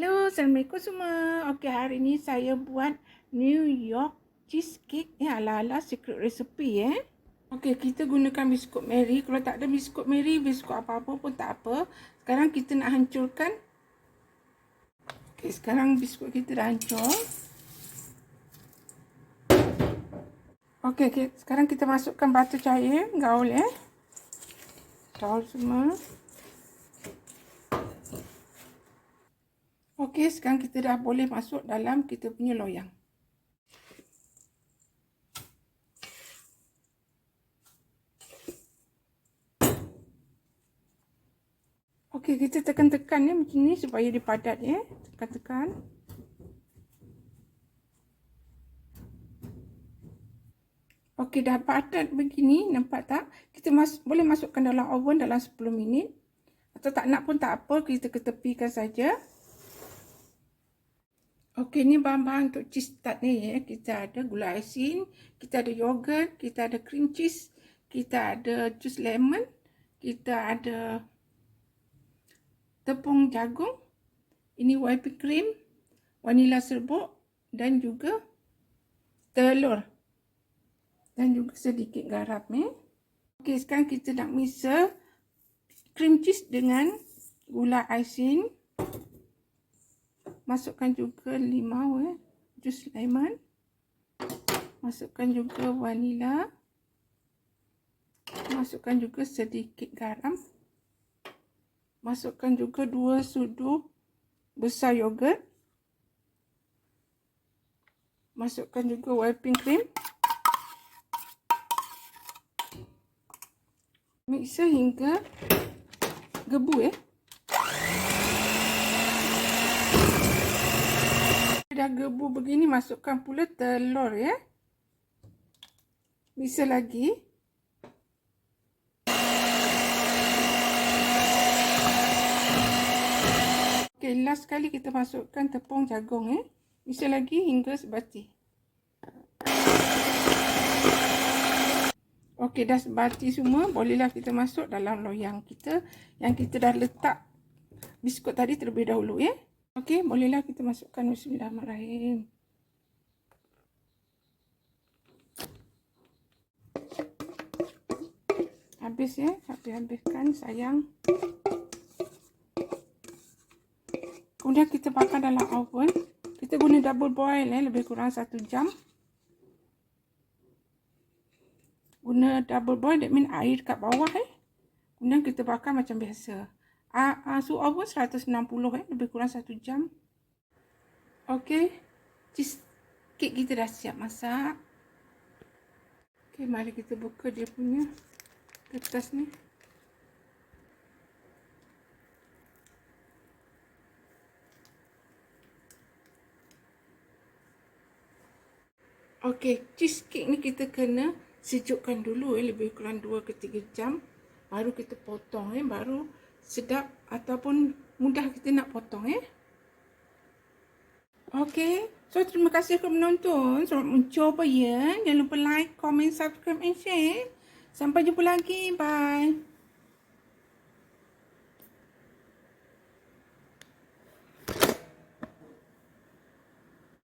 Hello, Assalamualaikum semua. Okey, hari ni saya buat New York cheesecake. Eh, ala-ala secret recipe eh. Okey, kita gunakan biskut Mary. Kalau tak ada biskut Mary, biskut apa-apa pun tak apa. Sekarang kita nak hancurkan. Okey, sekarang biskut kita dah hancur. Okey, okay. sekarang kita masukkan batu cair, gaul eh. Gaul semua. Okey, sekarang kita dah boleh masuk dalam kita punya loyang. Okey, kita tekan-tekan ya macam ni supaya dia padat ya. Tekan-tekan. Okey, dah padat begini, nampak tak? Kita mas boleh masukkan dalam oven dalam 10 minit. Atau tak nak pun tak apa, kita ketepikan saja. Okey, ni bahan-bahan untuk cheese tart ni ya. Kita ada gula asin, kita ada yogurt, kita ada cream cheese, kita ada jus lemon, kita ada tepung jagung, ini whipping cream, vanila serbuk dan juga telur. Dan juga sedikit garam ya. Okey, sekarang kita nak misal cream cheese dengan gula asin masukkan juga limau eh. Jus lemon masukkan juga vanila. Masukkan juga sedikit garam. Masukkan juga dua sudu besar yogurt. Masukkan juga whipping cream. Mixer hingga gebu eh dah gebu begini masukkan pula telur ya. Bisa lagi. Okey, last sekali kita masukkan tepung jagung ya. Bisa lagi hingga sebati. Okey, dah sebati semua. Bolehlah kita masuk dalam loyang kita yang kita dah letak biskut tadi terlebih dahulu ya. Okey, bolehlah kita masukkan bismillahirrahmanirrahim. Habis ya, habis-habiskan sayang. Kemudian kita bakar dalam oven. Kita guna double boil ya, lebih kurang satu jam. Guna double boil, that mean air kat bawah eh. Kemudian kita bakar macam biasa. Uh, uh, suhu oven 160 eh, lebih kurang 1 jam. Okey. Cheese cake kita dah siap masak. Okey, mari kita buka dia punya kertas ni. Okey, cheesecake ni kita kena sejukkan dulu eh, lebih kurang 2 ke 3 jam. Baru kita potong eh, baru sedap ataupun mudah kita nak potong ya. Okey. So terima kasih kerana menonton. Selamat mencuba ya. Jangan lupa like, comment, subscribe and share. Sampai jumpa lagi. Bye.